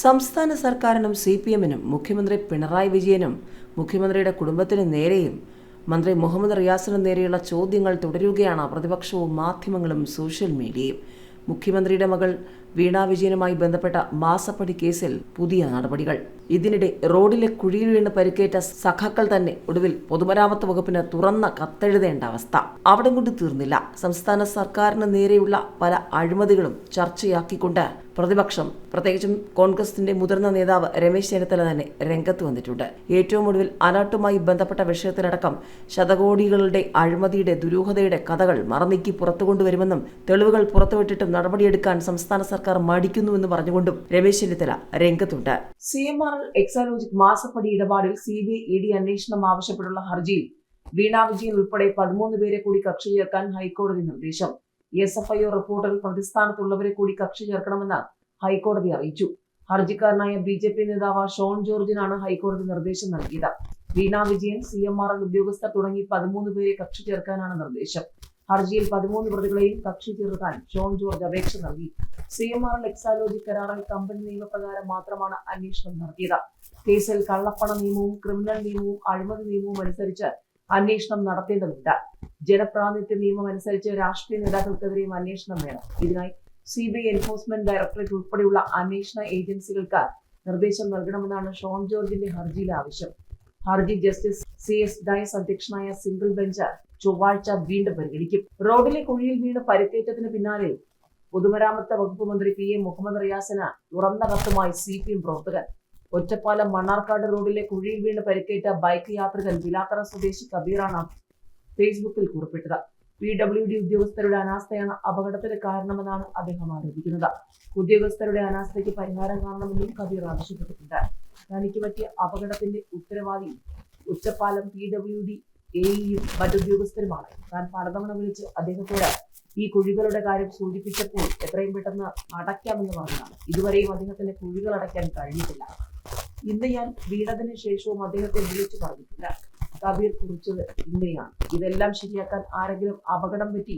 സംസ്ഥാന സർക്കാരിനും C P എമ്മിനും മുഖ്യമന്ത്രി പിണറായി വിജയനും മുഖ്യമന്ത്രിയുടെ കുടുംബത്തിന് നേരെയും മന്ത്രി മുഹമ്മദ് റിയാസിനും നേരെയുള്ള ചോദ്യങ്ങൾ തുടരുകയാണ് പ്രതിപക്ഷവും മാധ്യമങ്ങളും സോഷ്യൽ മീഡിയയും. മുഖ്യമന്ത്രിയുടെ മകൾ വീണ വിജയനുമായി ബന്ധപ്പെട്ട മാസപ്പടി കേസിൽ പുതിയ നടപടികൾ. ഇതിനിടെ റോഡിലെ കുഴിയിൽ വീണ് പരിക്കേറ്റ സഖാക്കൾ തന്നെ ഒടുവിൽ പൊതുമരാമത്ത് വകുപ്പിന് തുറന്ന കത്തെഴുതേണ്ട അവസ്ഥ. അവിടെ കൊണ്ട് തീർന്നില്ല. സംസ്ഥാന സർക്കാരിന് നേരെയുള്ള പല അഴിമതികളും ചർച്ചയാക്കിക്കൊണ്ട് പ്രതിപക്ഷം പ്രത്യേകിച്ചും കോൺഗ്രസിന്റെ മുതിർന്ന നേതാവ് രമേശ് ചെന്നിത്തല തന്നെ രംഗത്ത് വന്നിട്ടുണ്ട്. ഏറ്റവും ഒടുവിൽ അലാട്ടുമായി ബന്ധപ്പെട്ട വിഷയത്തിലടക്കം ശതകോടികളുടെ അഴിമതിയുടെ ദുരൂഹതയുടെ കഥകൾ മറനീക്കി പുറത്തു കൊണ്ടുവരുമെന്നും തെളിവുകൾ പുറത്തുവിട്ടിട്ടും നടപടിയെടുക്കാൻ സംസ്ഥാന സർക്കാർ മടിക്കുന്നുവെന്ന് പറഞ്ഞുകൊണ്ടും രമേശ് ചെന്നിത്തല രംഗത്തുണ്ട്. സി എം ആർ എക്സാലോജിക് മാസപ്പടി ഇടപാടിൽ C B I E D അന്വേഷണം ആവശ്യപ്പെട്ടുള്ള ഹർജിയിൽ വീണ വിജയൻ ഉൾപ്പെടെ പതിമൂന്ന് പേരെ കൂടി കക്ഷി ചേർക്കാൻ ഹൈക്കോടതി നിർദ്ദേശം. എസ് എഫ് ഐ ഒ റിപ്പോർട്ടിൽ പ്രതിസ്ഥാനത്തുള്ളവരെ കൂടി കക്ഷി ചേർക്കണമെന്ന് ഹൈക്കോടതി അറിയിച്ചു. ഹർജിക്കാരനായ ബി ജെ പി നേതാവ് ഷോൺ ജോർജിനാണ് ഹൈക്കോടതി നിർദ്ദേശം നൽകിയത്. Veena Vijayan C M R L ഉദ്യോഗസ്ഥർ തുടങ്ങി പതിമൂന്ന് പേരെ കക്ഷി ചേർക്കാനാണ് നിർദ്ദേശം. ഹർജിയിൽ പതിമൂന്ന് പ്രതികളെയും കക്ഷി ചേർക്കാൻ ഷോൺ ജോർജ് അപേക്ഷ നൽകി. C M R L Exalogic കരാറിൽ കമ്പനി നിയമപ്രകാരം മാത്രമാണ് അന്വേഷണം നടത്തിയത്. കേസിൽ കള്ളപ്പണ നിയമവും ക്രിമിനൽ നിയമവും അഴിമതി നിയമവും അനുസരിച്ച് അന്വേഷണം നടത്തേണ്ടതുണ്ട് ജനപ്രാതിനിധ്യ നിയമം അനുസരിച്ച് രാഷ്ട്രീയ നേതാക്കൾക്കെതിരെയും അന്വേഷണം വേണം. ഇതിനായി C B I enforcement directorate ഉൾപ്പെടെയുള്ള അന്വേഷണ ഏജൻസികൾക്ക് നിർദ്ദേശം നൽകണമെന്നാണ് ഷോൺ ജോർജിന്റെ ഹർജിയിലെ ആവശ്യം. ഹർജി ജസ്റ്റിസ് സി എസ് ഡയസ് അധ്യക്ഷനായ സിംഗിൾ ബെഞ്ച് ചൊവ്വാഴ്ച വീണ്ടും പരിഗണിക്കും. റോഡിലെ കുഴിയിൽ വീണ് പരിക്കേറ്റത്തിന് പിന്നാലെ പൊതുമരാമത്ത് വകുപ്പ് മന്ത്രി പി എ മുഹമ്മദ് റിയാസിന് തുറന്ന കത്തുമായി സി പി എം പ്രവർത്തകൻ ഒറ്റപ്പാലം മണ്ണാർക്കാട് റോഡിലെ കുഴിയിൽ വീണ് പരിക്കേറ്റ ബൈക്ക് യാത്രികൻ വിലാത്തറ സ്വദേശി കബീറാണ് ഫേസ്ബുക്കിൽ കുറിപ്പിട്ടത്. പി ഡബ്ല്യു ഡി ഉദ്യോഗസ്ഥരുടെ അനാസ്ഥയാണ് അപകടത്തിന് കാരണമെന്നാണ് അദ്ദേഹം ആരോപിക്കുന്നത്. ഉദ്യോഗസ്ഥരുടെ അനാസ്ഥയ്ക്ക് പരിഹാരം കാണണമെന്നും കബീർ ആവശ്യപ്പെട്ടിട്ടുണ്ട്. തനിക്ക് പറ്റിയ അപകടത്തിന്റെ ഉത്തരവാദി ഉച്ചപ്പാലം പി ഡബ്ല്യു ഡി എയും മറ്റുദ്യോഗസ്ഥരുമാണ് താൻ പലതവണ വിളിച്ച് അദ്ദേഹത്തോട് ഈ കുഴികളുടെ കാര്യം സൂചിപ്പിച്ചപ്പോൾ എത്രയും പെട്ടെന്ന് അടയ്ക്കാമെന്ന് പറഞ്ഞതാണ്. ഇതുവരെയും അദ്ദേഹത്തിന് കുഴികൾ അടയ്ക്കാൻ കഴിഞ്ഞിട്ടില്ല. ഇന്ന് ഞാൻ വീണതിന് ശേഷവും അദ്ദേഹത്തെ വിളിച്ചു പറഞ്ഞിട്ടില്ല. കബീർ കുറിച്ചത് ഇങ്ങനെയാണ് ഇതെല്ലാം ശരിയാക്കാൻ ആരെങ്കിലും അപകടം പറ്റി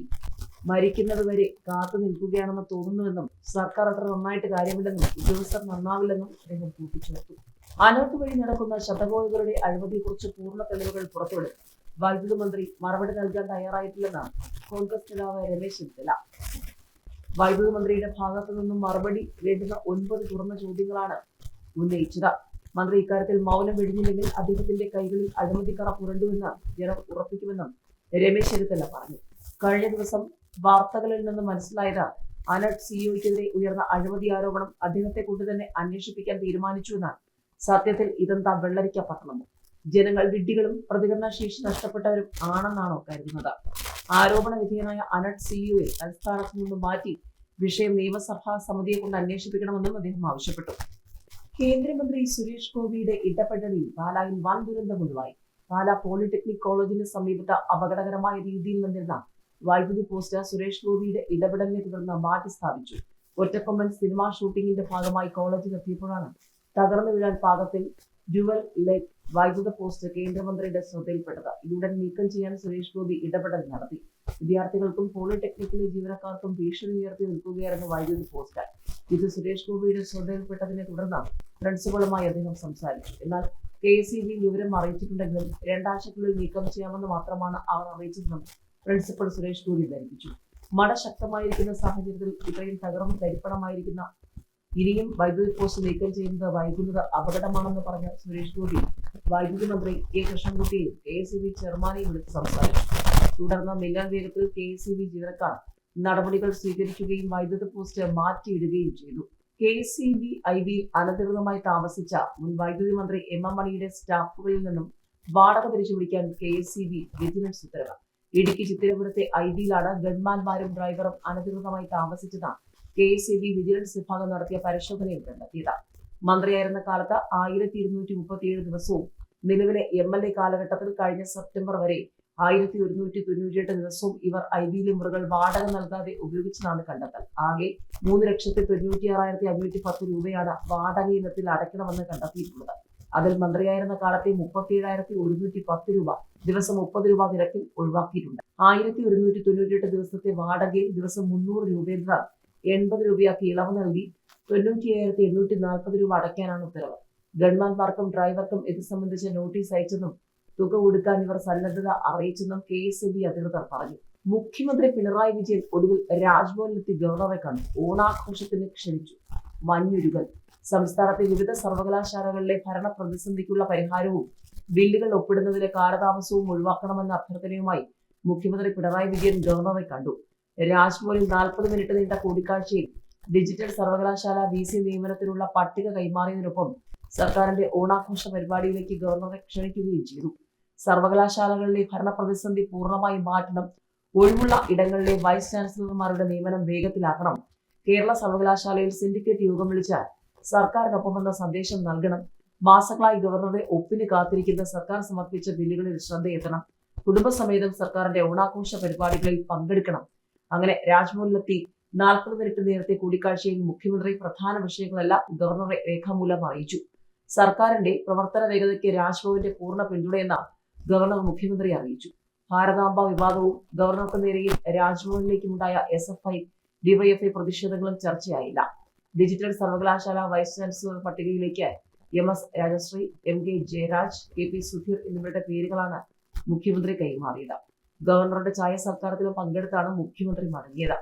മരിക്കുന്നത് വരെ കാത്തു നിൽക്കുകയാണെന്ന് തോന്നുന്നുവെന്നും സർക്കാർ അത്ര നന്നായിട്ട് കാര്യമില്ലെന്നും ഉദ്യോഗസ്ഥർ നന്നാവില്ലെന്നും അദ്ദേഹം കൂട്ടിച്ചേർത്തു. അനോട്ട് വഴി നടക്കുന്ന ശതകോഴികളുടെ അഴിമതിയെ കുറിച്ച് പൂർണ തെളിവുകൾ പുറത്തുവിടും വൈദ്യുതി മന്ത്രി മറുപടി നൽകാൻ തയ്യാറായിട്ടില്ലെന്നാണ് കോൺഗ്രസ് നേതാവ് രമേശ് ചെന്നിത്തല. വൈദ്യുതി മന്ത്രിയുടെ ഭാഗത്തു നിന്നും മറുപടി വേണ്ടുന്ന ഒൻപത് തുറന്ന ചോദ്യങ്ങളാണ് ഉന്നയിച്ചത്. മന്ത്രി ഇക്കാര്യത്തിൽ മൗനം വെടിഞ്ഞില്ലെങ്കിൽ അദ്ദേഹത്തിന്റെ കൈകളിൽ അഴിമതിക്കറ പുരണ്ടുവെന്ന് ജനം ഉറപ്പിക്കുമെന്നും രമേശ് ചെന്നിത്തല പറഞ്ഞു. കഴിഞ്ഞ ദിവസം വാർത്തകളിൽ നിന്ന് മനസ്സിലായത് അനട്ട് സിഇഒയ്ക്കെതിരെ ഉയർന്ന അഴിമതി ആരോപണം അദ്ദേഹത്തെ കൊണ്ട് തന്നെ അന്വേഷിപ്പിക്കാൻ തീരുമാനിച്ചുവെന്നാണ്. സത്യത്തിൽ ഇതെന്താ വെള്ളരിക്ക പട്ടണം ജനങ്ങൾ വിഡ്ഢികളും പ്രതികരണശേഷി നഷ്ടപ്പെട്ടവരും ആണെന്നാണോ കരുതുന്നത്? ആരോപണ വിധേയനായ അനട്ട് സിഇഒയെ തൽസ്ഥാനത്ത് നിന്ന് മാറ്റി വിഷയം നിയമസഭാ സമിതിയെ കൊണ്ട് അന്വേഷിപ്പിക്കണമെന്നും അദ്ദേഹം ആവശ്യപ്പെട്ടു. കേന്ദ്രമന്ത്രി സുരേഷ് ഗോപിയുടെ ഇടപെടലിൽ പാലായിൽ വൻ ദുരന്തം ഒഴിവായി. പാല പോളിടെക്നിക് കോളേജിന് സമീപത്ത് അപകടകരമായ രീതിയിൽ നിന്നിരുന്ന വൈദ്യുതി പോസ്റ്റർ സുരേഷ് ഗോപിയുടെ ഇടപെടലിനെ തുടർന്ന് മാറ്റി സ്ഥാപിച്ചു. ഒറ്റക്കൊമ്പൻ സിനിമാ ഷൂട്ടിംഗിന്റെ ഭാഗമായി കോളേജിൽ എത്തിയപ്പോഴാണ് തകർന്നു വീഴാൻ പാകത്തിൽ ഡ്യുവൽ ലെഗ് വൈദ്യുത പോസ്റ്റ് കേന്ദ്രമന്ത്രിയുടെ ശ്രദ്ധയിൽപ്പെട്ടത് ഇതുടൻ നീക്കം ചെയ്യാൻ സുരേഷ് ഗോപി ഇടപെടൽ നടത്തി. വിദ്യാർത്ഥികൾക്കും പോളിടെക്നിക്കിലെ ജീവനക്കാർക്കും ഭീഷണി ഉയർത്തി നിൽക്കുകയായിരുന്നു വൈദ്യുത പോസ്റ്റ്. ഇത് സുരേഷ് ഗോപിയുടെ ശ്രദ്ധയിൽപ്പെട്ടതിനെ തുടർന്ന് പ്രിൻസിപ്പളുമായി അദ്ദേഹം സംസാരിച്ചു. എന്നാൽ കെ എസ് ഇ ബി വിവരം അറിയിച്ചിട്ടുണ്ടെങ്കിലും രണ്ടാഴ്ചക്കുള്ളിൽ നീക്കം ചെയ്യാമെന്ന് മാത്രമാണ് അവർ അറിയിച്ചതെന്നും പ്രിൻസിപ്പൽ സുരേഷ് ഗോപി ധരിപ്പിച്ചു. മഴ ശക്തമായിരിക്കുന്ന സാഹചര്യത്തിൽ ഇത്രയും തകർന്ന് തരിപ്പണമായിരിക്കുന്ന ഇനിയും വൈദ്യുതി പോസ്റ്റ് നീക്കം ചെയ്യുന്നത് വൈകുന്നത് അപകടമാണെന്ന് പറഞ്ഞ സുരേഷ് ഗോപി വൈദ്യുതി മന്ത്രി കെ കൃഷ്ണൻകുട്ടിയും കെ എസ് ബി ചെയർമാനെയും വിളിച്ച് സംസാരിച്ചു. തുടർന്ന് മിന്നൽ വേഗത്തിൽ കെ എസ് ബി ജീവനക്കാർ നടപടികൾ സ്വീകരിക്കുകയും വൈദ്യുതി പോസ്റ്റ് മാറ്റിയിടുകയും ചെയ്തു. കെ സി ബി ഐ ബിയിൽ അനധികൃതമായി താമസിച്ച മുൻ വൈദ്യുതി മന്ത്രി എം എം മണിയുടെ സ്റ്റാഫുകളിൽ നിന്നും വാടക പിരിച്ചുപിടിക്കാൻ K S C B vigilance ഉത്തരവ്. ഇടുക്കി ചിത്തിരപുരത്തെ ഐ ബിയിലാണ് ഗൺമാൻമാരും ഡ്രൈവറും അനധികൃതമായി താമസിച്ചതാണ് K S E B vigilance വിഭാഗം നടത്തിയ പരിശോധനയിൽ കണ്ടെത്തിയത് മന്ത്രിയായിരുന്ന കാലത്ത് ആയിരത്തി ഇരുന്നൂറ്റി മുപ്പത്തിയേഴ് ദിവസവും നിലവിലെ എം എൽ എ കാലഘട്ടത്തിൽ കഴിഞ്ഞ സെപ്റ്റംബർ വരെ ആയിരത്തി ഒരുന്നൂറ്റി തൊണ്ണൂറ്റിയെട്ട് ദിവസവും ഇവർ ഐ ബിയിലെ മുറികൾ വാടക നൽകാതെ ഉപയോഗിച്ചതാണ് കണ്ടെത്തൽ. ആകെ മൂന്ന് ലക്ഷത്തി തൊണ്ണൂറ്റി ആറായിരത്തി അഞ്ഞൂറ്റി പത്ത് രൂപയാണ് വാടക ഇനത്തിൽ അടയ്ക്കണമെന്ന് കണ്ടെത്തിയിട്ടുള്ളത്. അതിൽ മന്ത്രിയായിരുന്ന കാലത്തെ മുപ്പത്തിയേഴായിരത്തി ഒരുന്നൂറ്റി പത്ത് രൂപ ദിവസം മുപ്പത് രൂപ നിരക്കിൽ ഒഴിവാക്കിയിട്ടുണ്ട്. ആയിരത്തി ഒരുന്നൂറ്റി തൊണ്ണൂറ്റിയെട്ട് ദിവസത്തെ വാടകയിൽ ദിവസം മുന്നൂറ് രൂപയിൽ എൺപത് രൂപയാക്കി ഇളവ് നൽകി തൊണ്ണൂറ്റി അയ്യായിരത്തി എണ്ണൂറ്റി നാൽപ്പത് രൂപ അടയ്ക്കാനാണ് ഉത്തരവ്. ഗൺമാൻമാർക്കും ഡ്രൈവർക്കും ഇത് സംബന്ധിച്ച് നോട്ടീസ് അയച്ചെന്നും തുക കൊടുക്കാൻ ഇവർ സന്നദ്ധത അറിയിച്ചെന്നും കെ എസ് ബി അധികൃതർ പറഞ്ഞു. മുഖ്യമന്ത്രി പിണറായി വിജയൻ ഒടുവിൽ രാജ്ഭവനിലെത്തി ഗവർണറെ കണ്ടു. ഓണാഘോഷത്തിന് ക്ഷണിച്ചു. മഞ്ഞുരുകൽ സംസ്ഥാനത്തെ വിവിധ സർവകലാശാലകളിലെ ഭരണ പ്രതിസന്ധിക്കുള്ള പരിഹാരവും ബില്ലുകൾ ഒപ്പിടുന്നതിലെ കാലതാമസവും ഒഴിവാക്കണമെന്ന അഭ്യർത്ഥനയുമായി മുഖ്യമന്ത്രി പിണറായി വിജയൻ ഗവർണറെ കണ്ടു. രാജ്ഭവനിൽ നാൽപ്പത് മിനിറ്റ് നീണ്ട കൂടിക്കാഴ്ചയിൽ ഡിജിറ്റൽ സർവകലാശാല വി സി നിയമനത്തിനുള്ള പട്ടിക കൈമാറിയതിനൊപ്പം സർക്കാരിന്റെ ഓണാഘോഷ പരിപാടിയിലേക്ക് ഗവർണറെ ക്ഷണിക്കുകയും ചെയ്തു. സർവകലാശാലകളിലെ ഭരണ പ്രതിസന്ധി പൂർണമായി മാറ്റണം ഒഴിവുള്ള ഇടങ്ങളിലെ വൈസ് ചാൻസലർമാരുടെ നിയമനം വേഗത്തിലാക്കണം കേരള സർവകലാശാലയിൽ സിൻഡിക്കേറ്റ് യോഗം വിളിച്ചാൽ സർക്കാരിനൊപ്പമെന്ന സന്ദേശം നൽകണം മാസങ്ങളായി ഗവർണറെ ഒപ്പിന് കാത്തിരിക്കുന്ന സർക്കാർ സമർപ്പിച്ച ബില്ലുകളിൽ ശ്രദ്ധയെത്തണം കുടുംബസമേതം സർക്കാരിന്റെ ഓണാഘോഷ പരിപാടികളിൽ പങ്കെടുക്കണം അങ്ങനെ രാജ്ഭവനിലെത്തി നാൽപ്പത് മിനിറ്റ് നേരത്തെ കൂടിക്കാഴ്ചയിൽ മുഖ്യമന്ത്രി പ്രധാന വിഷയങ്ങളെല്ലാം ഗവർണറെ രേഖാമൂലം അറിയിച്ചു. സർക്കാരിന്റെ പ്രവർത്തന വേഗതയ്ക്ക് രാജ്ഭവന്റെ പൂർണ പിന്തുണയെന്ന ഗവർണർ മുഖ്യമന്ത്രി അറിയിച്ചു. ഭാരതാംബ വിവാദവും ഗവർണർക്ക് നേരെയും രാജ്ഭവനിലേക്കുമുണ്ടായ എസ് എഫ് ഐ ഡിവൈഎഫ്ഐ പ്രതിഷേധങ്ങളും ചർച്ചയായില്ല. ഡിജിറ്റൽ സർവകലാശാല വൈസ് ചാൻസലർ പട്ടികയിലേക്ക് M S Rajasree M K Jayaraj K P Sudheer എന്നിവരുടെ പേരുകളാണ് മുഖ്യമന്ത്രി കൈമാറിയത്. ഗവർണറുടെ ചായ സൽക്കാരത്തിലും പങ്കെടുത്താണ് മുഖ്യമന്ത്രി മടങ്ങിയത്.